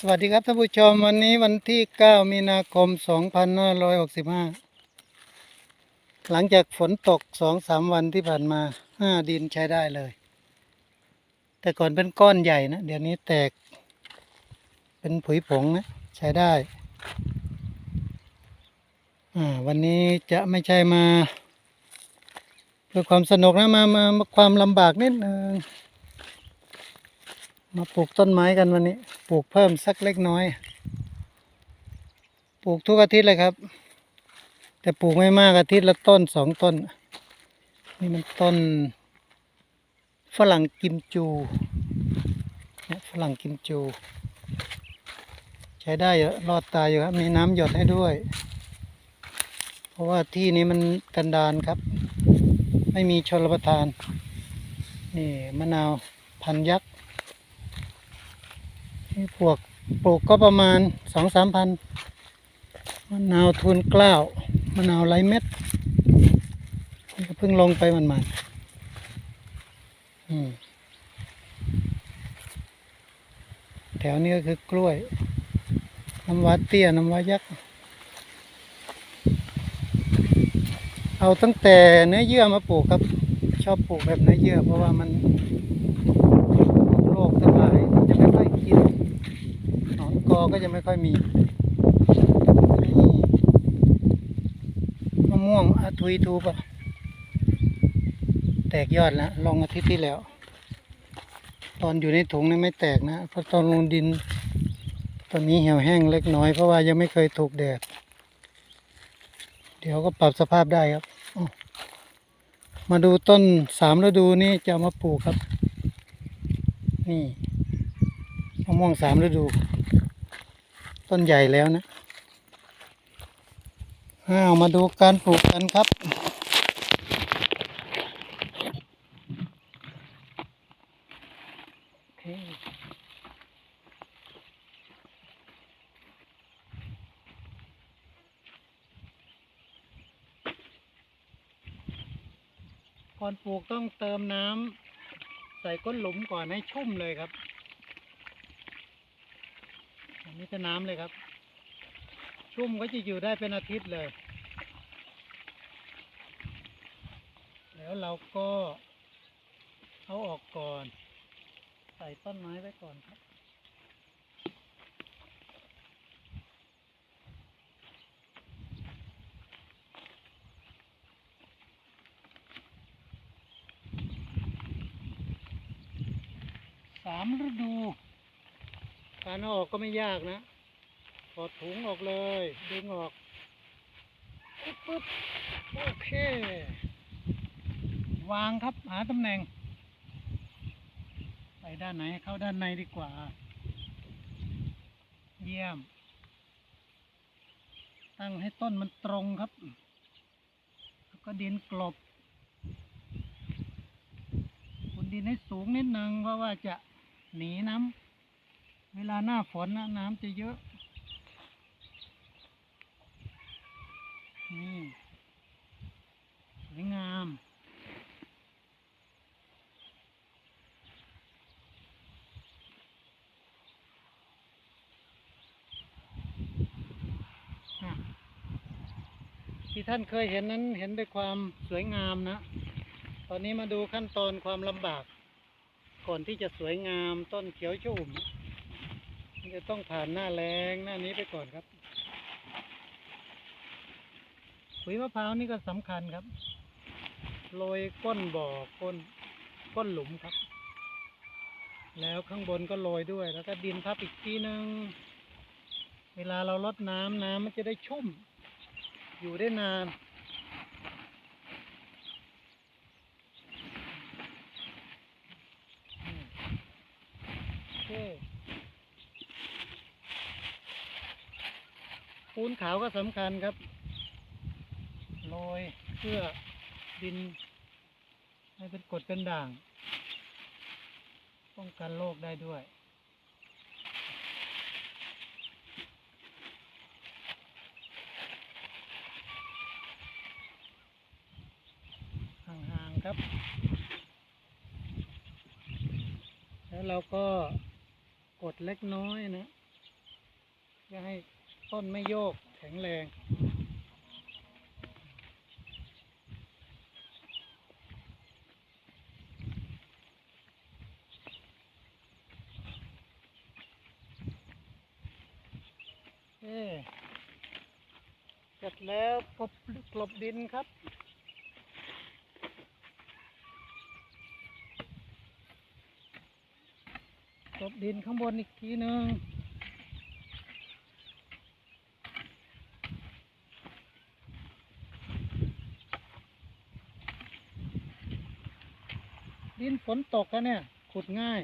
สวัสดีครับท่านผู้ชมวันนี้วันที่ 9 มีนาคม 2565 หลังจากฝนตก 2-3 วันที่ผ่านมาห้าดินใช้ได้เลย แต่ก่อนเป็นก้อนใหญ่นะ เดี๋ยวนี้แตก เป็นผุยผงนะ ใช้ได้อ่าวันนี้จะไม่ใช่มาเพื่อความสนุกนะมามามาความลำบากนิดนึง มาปลูกต้นไม้กันวันนี้ ปลูกเพิ่มสักเล็กน้อย ปลูกทุกอาทิตย์เลยครับ แต่ปลูกไม่มากอาทิตย์ละต้นสองต้น นี่มันต้น ฝรั่งกิมจูเนี่ยฝรั่งกิมจู ใช้ได้เยอะรอดตายอยู่ครับ มีน้ำหยดให้ด้วย เพราะว่าที่นี้มันกันดานครับ ไม่มีชลประทาน นี่มะนาวพันยักษ์ พวกปลูกก็ประมาณสองสามพันมะนาวทุนกล้าวมะนาวไรเม็ดนี่ก็เพิ่งลงไปมันมันๆแถวนี้ก็คือกล้วย น้ำว้าเตี้ย น้ำว้ายักษ์ เอาตั้งแต่เนื้อเยื่อมาปลูกครับ ชอบปลูกแบบเนื้อเยื่อเพราะว่ามันโรคทั้งหลายจะไม่ค่อยกิน หนอน ก็จะไม่ค่อยมีนี่มะม่วงอาทุยทูปะแตกยอดแล้วลองอาทิตย์ที่แล้ว ตอนอยู่ในถุงนี่ไม่แตกนะเพราะตอนลงดิน ตอนนี้เหี่ยวแห้งเล็กน้อยเพราะว่ายังไม่เคยถูกแดด เดี๋ยวก็ปรับสภาพได้ครับ มาดูต้นสามฤดูนี่จะมาปลูกครับ นี่มะม่วงสามฤดู ต้นใหญ่แล้วนะเอามาดูการปลูกกันครับโอเคก่อนปลูกต้องเติมน้ำใส่ก้นหลุมก่อนให้ชุ่มเลยครับ นนี้ก็น้ำเลยครับ ชุ่มก็จะอยู่ได้เป็นอาทิตย์เลย แล้วเราก็เอาออกก่อน ใส่ต้นไม้ไว้ก่อนครับสามฤดู การออกก็ไม่ยากนะถอดถุงออกเลย ดึงออกปึ๊บปึ๊บโอเค วางครับ หาตำแหน่ง ไปด้านไหนเข้าด้านในดีกว่า เยี่ยม ตั้งให้ต้นมันตรงครับ แล้วก็ดินกลบคุณดินให้สูงนิดนึงเพราะว่าจะหนีน้ำ เวลาหน้าฝนนะน้ำจะเยอะ นี่สวยงามที่ท่านเคยเห็นนั้นเห็นด้วยความสวยงามนะ ตอนนี้มาดูขั้นตอนความลำบาก ก่อนที่จะสวยงามต้นเขียวชุ่ม จะต้องผ่านหน้าแรงหน้านี้ไปก่อนครับขุยมะพร้าวนี่ก็สำคัญครับ โรยก้นบ่อก้นก้นหลุมครับ แล้วข้างบนก็โรยด้วย แล้วก็ดินทับอีกทีนึงเวลาเราลดน้ำน้ำมันจะได้ชุ่ม อยู่ได้นานโอเค ปูนขาวก็สำคัญครับโรยเพื่อดิน ให้เป็นกรดเป็นด่าง ป้องกันโรคได้ด้วยห่างๆครับ แล้วเราก็กดเล็กน้อยนะเพื่อให้ ต้นไม่โยกแข็งแรง เอ๊เสร็จแล้วกลบกลบดินครับกลบดินข้างบนอีกทีหนึ่ง ดินฝนตกแล้วเนี่ย ขุดง่าย